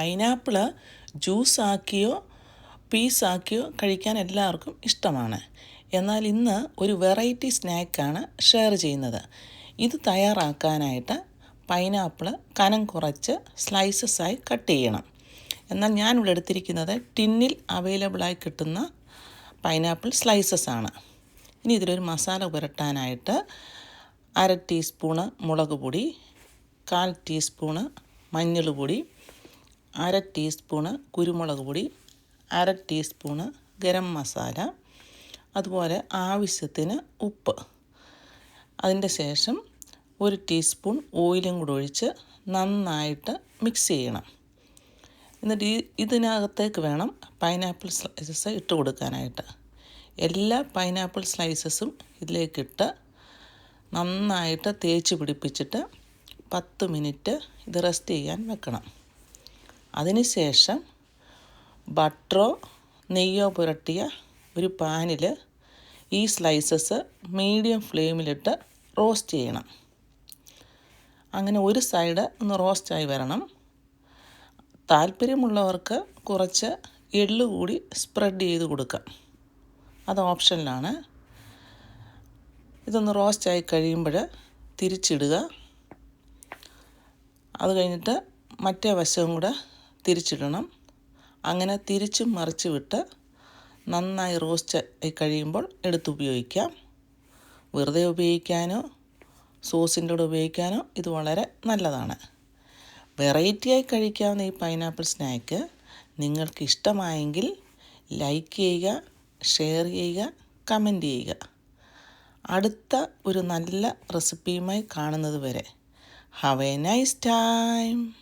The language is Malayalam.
പൈനാപ്പിൾ ജ്യൂസാക്കിയോ പീസാക്കിയോ കഴിക്കാൻ എല്ലാവർക്കും ഇഷ്ടമാണ്. എന്നാൽ ഇന്ന് ഒരു വെറൈറ്റി സ്നാക്കാണ് ഷെയർ ചെയ്യുന്നത്. ഇത് തയ്യാറാക്കാനായിട്ട് പൈനാപ്പിൾ കനം കുറച്ച് സ്ലൈസസായി കട്ട് ചെയ്യണം. എന്നാൽ ഞാനിവിടെ എടുത്തിരിക്കുന്നത് ടിന്നിൽ അവൈലബിളായി കിട്ടുന്ന പൈനാപ്പിൾ സ്ലൈസസ് ആണ്. ഇനി ഇതിലൊരു മസാല പുരട്ടാനായിട്ട് അര ടീസ്പൂണ് മുളക് പൊടി കാൽ ടീസ്പൂണ് മഞ്ഞൾ പൊടി അര ടീസ്പൂണ് കുരുമുളക് പൊടി അര ടീസ്പൂണ് ഗരം മസാല അതുപോലെ ആവശ്യത്തിന് ഉപ്പ്. അതിന്റെ ശേഷം ഒരു ടീസ്പൂൺ ഓയിലും കൂടെ ഒഴിച്ച് നന്നായിട്ട് മിക്സ് ചെയ്യണം. എന്നിട്ട് ഈ ഇതിനകത്തേക്ക് വേണം പൈനാപ്പിൾ സ്ലൈസസ് ഇട്ട് കൊടുക്കാനായിട്ട്. എല്ലാ പൈനാപ്പിൾ സ്ലൈസസും ഇതിലേക്കിട്ട് നന്നായിട്ട് തേച്ച് പിടിപ്പിച്ചിട്ട് പത്ത് മിനിറ്റ് ഇത് റെസ്റ്റ് ചെയ്യാൻ വെക്കണം. അതിനുശേഷം ബട്ടറോ നെയ്യോ പുരട്ടിയ ഒരു പാനിൽ ഈ സ്ലൈസസ് മീഡിയം ഫ്ലെയിമിലിട്ട് റോസ്റ്റ് ചെയ്യണം. അങ്ങനെ ഒരു സൈഡ് ഒന്ന് റോസ്റ്റായി വരണം. താല്പര്യമുള്ളവർക്ക് കുറച്ച് എള്ള് കൂടി സ്പ്രെഡ് ചെയ്ത് കൊടുക്കാം. അത് ഓപ്ഷനിലാണ്. ഇതൊന്ന് റോസ്റ്റായി കഴിയുമ്പോൾ തിരിച്ചിടുക. അത് കഴിഞ്ഞിട്ട് മറ്റേ വശവും കൂടെ തിരിച്ചിടണം. അങ്ങനെ തിരിച്ചും മറിച്ച് വിട്ട് നന്നായി റോസ്റ്റ് ആയി കഴിയുമ്പോൾ എടുത്ത് ഉപയോഗിക്കാം. വെറുതെ ഉപയോഗിക്കാനോ സോസിന്റെ കൂടെ ഉപയോഗിക്കാനോ ഇത് വളരെ നല്ലതാണ്. വെറൈറ്റിയായി കഴിക്കാവുന്ന ഈ പൈനാപ്പിൾ സ്നാക്ക് നിങ്ങൾക്ക് ഇഷ്ടമായെങ്കിൽ ലൈക്ക് ചെയ്യുക ഷെയർ ചെയ്യുക കമന്റ് ചെയ്യുക. അടുത്ത ഒരു നല്ല റെസിപ്പിയുമായി കാണുന്നത് വരെ. Have a nice time!